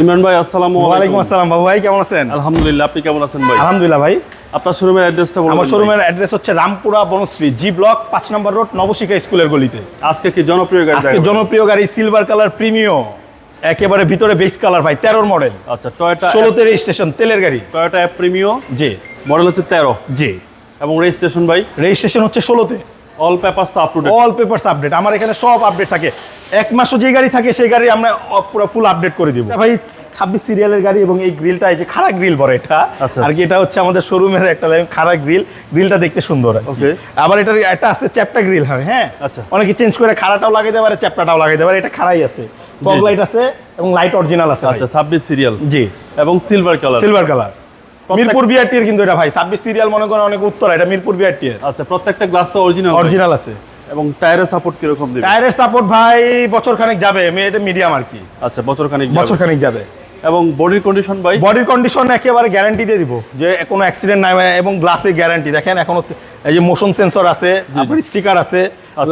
ইমরান ভাই আসসালামু আলাইকুম। আসসালাম বাবু ভাই কেমন আছেন? আলহামদুলিল্লাহ আপনি কেমন আছেন ভাই? আলহামদুলিল্লাহ ভাই। আপনার শোরুমের অ্যাড্রেসটা বলুন আমার শোরুমের অ্যাড্রেস হচ্ছে রামপুরা বনশ্রী জি ব্লক পাঁচ নম্বর রোড নবশিখা স্কুলের গলিতে। আজকে কি জনপ্রিয় গাড়ি আজকে জনপ্রিয় গাড়ি সিলভার কালার প্রিমিও একেবারে ভিতরে বেস কালার ভাই তেরোর মডেল আচ্ছা টয়োটা ষোলোতে রেজিস্ট্রেশন তেলের গাড়ি। টয়োটা প্রিমিও জি। মডেল হচ্ছে তেরো। জি। এবং রেজিস্ট্রেশন ভাই? রেজিস্ট্রেশন হচ্ছে ষোলোতে। অল পেপারস তো up to all papers update আমার এখানে সব আপডেট থাকে। এক মাসও যে গাড়ি থাকে সেই গাড়ি আমরা পুরো ফুল আপডেট করে দিব। ভাই ছাব্বিশ সিরিয়ালের গাড়ি এবং এই গ্রিলটা এই যে খাড়া গ্রিল বলে এটা আচ্ছা। আর কি এটা হচ্ছে আমাদের শোরুমের একটা খাড়া গ্রিল গ্রিলটা দেখতে সুন্দর আর কি। আবার এটার একটা আছে চ্যাপটা গ্রিল হয় হ্যাঁ। আচ্ছা। অনেকে চেঞ্জ করে খাড়াটাও লাগাইতে পারে চ্যাপটাটাও লাগাইতে পারে এটা খাড়াই আছে। ফগ লাইট আছে এবং লাইট অরিজিনাল আছে আচ্ছা ছাব্বিশ সিরিয়াল জি। এবং silver colour silver colour Mirpur BRT এর কিন্তু এটা ভাই। ছাব্বিশ সিরিয়াল মনে করেন অনেক উত্তর এটা মিরপুর বিআরটি এর আচ্ছা প্রত্যেকটা গ্লাস তো অরিজিনাল অরিজিনাল আছে। এবং টায়ারের সাপোর্ট কীরকম দিবে? টায়ারের সাপোর্ট ভাই বছর খানেক যাবে এটা মিডিয়াম আর কি। আচ্ছা বছর খানিক বছর যাবে। এবং বডির কন্ডিশন ভাই? বডির কন্ডিশন একেবারে গ্যারান্টি দিয়ে দিব যে কোনো অ্যাক্সিডেন্ট নাই এবং গ্লাসের গ্যারান্টি দেখেন এখনও এই যে মোশন সেন্সর আছে আপনার স্টিকার আছে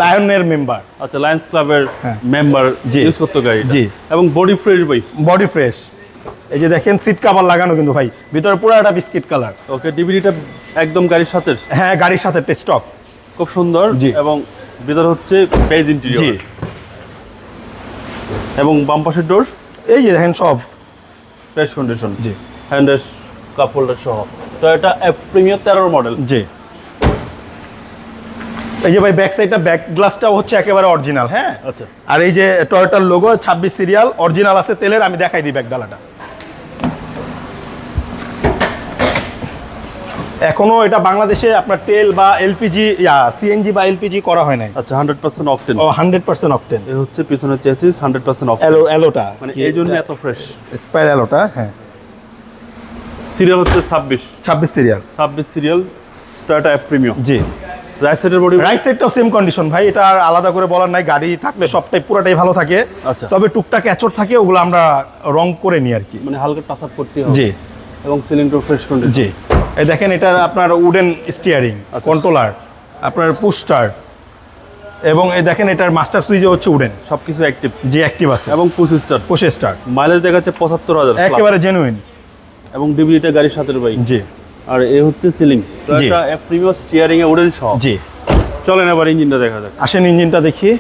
লায়নের মেম্বার আচ্ছা লায়ন্স ক্লাবের। মেম্বার জি। ইউজ করতে গাড়ি জি। এবং বডি ফ্রেশ ভাই? বডি ফ্রেশ এই যে দেখেন সিট কাভার লাগানো কিন্তু ভাই। ভিতরে পুরো একটা বিস্কিট কালার ওকে ডিভিডিটা একদম গাড়ির সাথে হ্যাঁ গাড়ির সাথে স্টক খুব সুন্দর। এবং ভিতর হচ্ছে পেজ ইন্টেরিয়র জি। এবং বাম পাশের ডোর এই যে দেখেন সব। ফ্রেশ কন্ডিশন জি। হ্যান্ডেস কাপ হোল্ডার সহ। তো এটা প্রিমিয়ার তেরোর মডেল জি। এই যে ভাই ব্যাক সাইডটা ব্যাক গ্লাসটাও হচ্ছে একেবারে অরিজিনাল হ্যাঁ? আচ্ছা। আর এই যে টয়োটার লোগো ছাব্বিশ সিরিয়াল অরিজিনাল আছে তেলের আমি দেখাই দিই ব্যাক ডালাটা। এখনও এটা বাংলাদেশে আপনার তেল বা এলপিজি সিএনজি বা এলপিজি করা হয় নাই। আচ্ছা হান্ড্রেড পার্সেন্ট অকটেন ও হান্ড্রেড পার্সেন্ট অকটেন এ হচ্ছে পিছনের চেসিস হান্ড্রেড পার্সেন্ট অকটেন অ্যালো অ্যালোটা। মানে এই জন্য এত ফ্রেশ স্পায়ার অ্যালোটা হ্যাঁ। সিরিয়াল হচ্ছে ছাব্বিশ। ছাব্বিশ সিরিয়াল ছাব্বিশ সিরিয়াল টয়োটা অ্যাপ প্রিমিয়াম জি। রাইট সাইডের বডি রাইট সাইডটাও সেম কন্ডিশন ভাই। এটা আর আলাদা করে বলার নাই। গাড়ি থাকলে সবটাই পুরোটাই ভালো থাকে। আচ্ছা। তবে টুকটাক এচর থাকে ওগুলো আমরা রং করে নিই আর কি। মানে হালকা টাচ আপ করতে হবে। জি। এবং সিলিন্ডার ফ্রেশ কন্ডিশন জি। এই দেখেন এটা আপনার উডেন স্টিয়ারিং আচ্ছা। কন্ট্রোলার আপনার পুস্টার এবং এই দেখেন এটার মাস্টার সুইচে হচ্ছে উডেন সবকিছু অ্যাক্টিভ যে অ্যাক্টিভ আছে। এবং পুশ স্টার পুশে স্টার মাইলেজ দেখাচ্ছে পঁচাত্তর হাজার একেবারে জেনুইন এবং ডিভিডিটা গাড়ির সাথে ভাই জি। আর এ হচ্ছে সিলিং প্রিমিয়াম স্টিয়ারিং এ উডেন সহ। জি। চলেন এবার ইঞ্জিনটা দেখা যাক। আসেন ইঞ্জিনটা দেখি।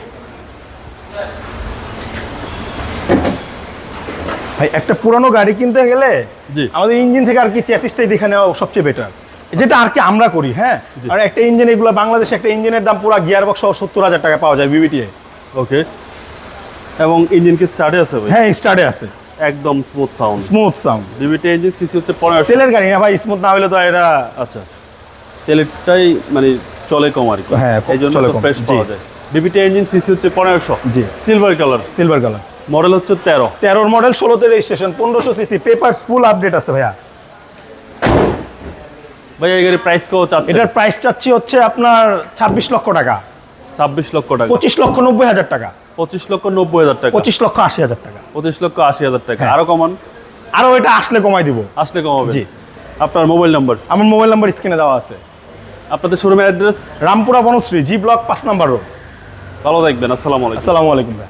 ভাই একটা পুরানো গাড়ি কিনতে গেলে আমাদের ইঞ্জিন থেকে আর কি চ্যাসিসটাই দেখে নেওয়া সবচেয়ে বেটার যেটা আর কি আমরা করি হ্যাঁ? আর একটা ইঞ্জিন এগুলো বাংলাদেশে একটা ইঞ্জিনের দাম পুরো গিয়ার বক্স সত্তর হাজার টাকা পাওয়া যায় বিবিটিএ ওকে এবং ইঞ্জিন কি স্টার্টে আছে ভাই? হ্যাঁ স্টার্টে আছে। একদম smooth sound smooth sound DVT engine CC হচ্ছে পনেরোশো। তেলের গাড়ি না ভাই স্মুথ না হলে তো এটা আচ্ছা। তেলেরটাই মানে চলে কম আর কি। হ্যাঁ, এই জন্য ফ্রেশ পাওয়া যায়। ডিভিটি ইঞ্জিন সিসি হচ্ছে পনেরোশো। জি। Silver colour silver colour model হচ্ছে তেরো। তেরোর মডেল ষোলোতে রেজিস্ট্রেশন পনেরোশো সিসি পেপারস ফুল আপডেট আছে ভাইয়া। ভাইয়া গাড়ির প্রাইস কত চাচ্ছে? এটার প্রাইস চাচ্ছি হচ্ছে আপনার ছাব্বিশ লক্ষ টাকা। ছাব্বিশ লক্ষ টাকা। পঁচিশ লক্ষ নব্বই হাজার টাকা। পঁচিশ লক্ষ নব্বই হাজার টাকা। পঁচিশ লক্ষ আশি হাজার টাকা। পঁচিশ লক্ষ আশি হাজার টাকা। হ্যাঁ। আরও কমান। আরও এটা আসলে কমাই দিব। আসলে কমাবে জি। আপনার মোবাইল নাম্বার আমার মোবাইল নাম্বার স্ক্রিনে দেওয়া আছে। আপনাদের শোরুমের address Rampura Banasree G block পাঁচ নাম্বার রোড ভালো থাকবেন। আসসালামু আলাইকুম। আসসালামু আলাইকুম ভাই।